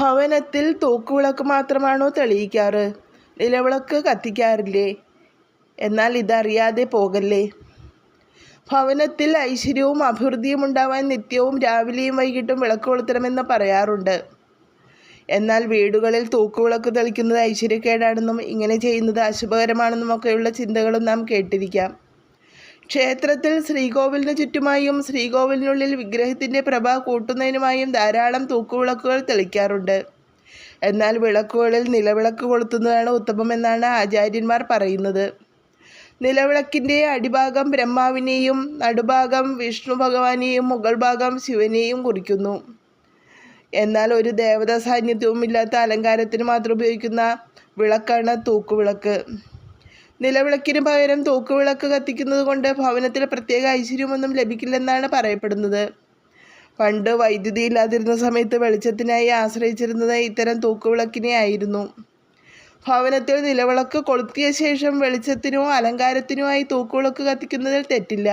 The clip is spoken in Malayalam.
ഭവനത്തിൽ തൂക്കുവിളക്ക് മാത്രമാണോ തെളിയിക്കാറ്? നിലവിളക്ക് കത്തിക്കാറില്ലേ? എന്നാൽ ഇതറിയാതെ പോകല്ലേ? ഭവനത്തിൽ ഐശ്വര്യവും അഭിവൃദ്ധിയും ഉണ്ടാവാൻ നിത്യവും രാവിലെയും വൈകിട്ടും വിളക്ക് കൊളുത്തണമെന്ന് പറയാറുണ്ട്. എന്നാൽ വീടുകളിൽ തൂക്കുവിളക്ക് തെളിക്കുന്നത് ഐശ്വര്യക്കേടാണെന്നും ഇങ്ങനെ ചെയ്യുന്നത് അശുഭകരമാണെന്നും ഒക്കെയുള്ള ചിന്തകളും നാം കേട്ടിരിക്കാം. ക്ഷേത്രത്തിൽ ശ്രീകോവിലിന് ചുറ്റുമായും ശ്രീകോവിലിനുള്ളിൽ വിഗ്രഹത്തിന്റെ പ്രഭ കൂട്ടുന്നതിനുമായും ധാരാളം തൂക്കുവിളക്കുകൾ തെളിക്കാറുണ്ട്. എന്നാൽ വിളക്കുകളിൽ നിലവിളക്ക് കൊളുത്തുന്നതാണ് ഉത്തമമെന്നാണ് ആചാര്യന്മാർ പറയുന്നത്. നിലവിളക്കിന്റെ അടിഭാഗം ബ്രഹ്മാവിനെയും നടുഭാഗം വിഷ്ണു ഭഗവാനെയും മുകൾ ഭാഗം ശിവനെയും കുറിക്കുന്നു. എന്നാൽ ഒരു ദേവതാ സാന്നിധ്യവും ഇല്ലാത്ത അലങ്കാരത്തിന് മാത്രം ഉപയോഗിക്കുന്ന വിളക്കാണ് തൂക്കുവിളക്ക്. നിലവിളക്കിന് പകരം തൂക്കുവിളക്ക് കത്തിക്കുന്നത് കൊണ്ട് ഭവനത്തിൽ പ്രത്യേക ഐശ്വര്യമൊന്നും ലഭിക്കില്ലെന്നാണ് പറയപ്പെടുന്നത്. പണ്ട് വൈദ്യുതി ഇല്ലാതിരുന്ന സമയത്ത് വെളിച്ചത്തിനായി ആശ്രയിച്ചിരുന്നത് ഇത്തരം തൂക്കുവിളക്കിനെ ആയിരുന്നു ഭവനത്തിൽ നിലവിളക്ക് കൊളുത്തിയ ശേഷം വെളിച്ചത്തിനോ അലങ്കാരത്തിനോ ആയി തൂക്കുവിളക്ക് കത്തിക്കുന്നതിൽ തെറ്റില്ല.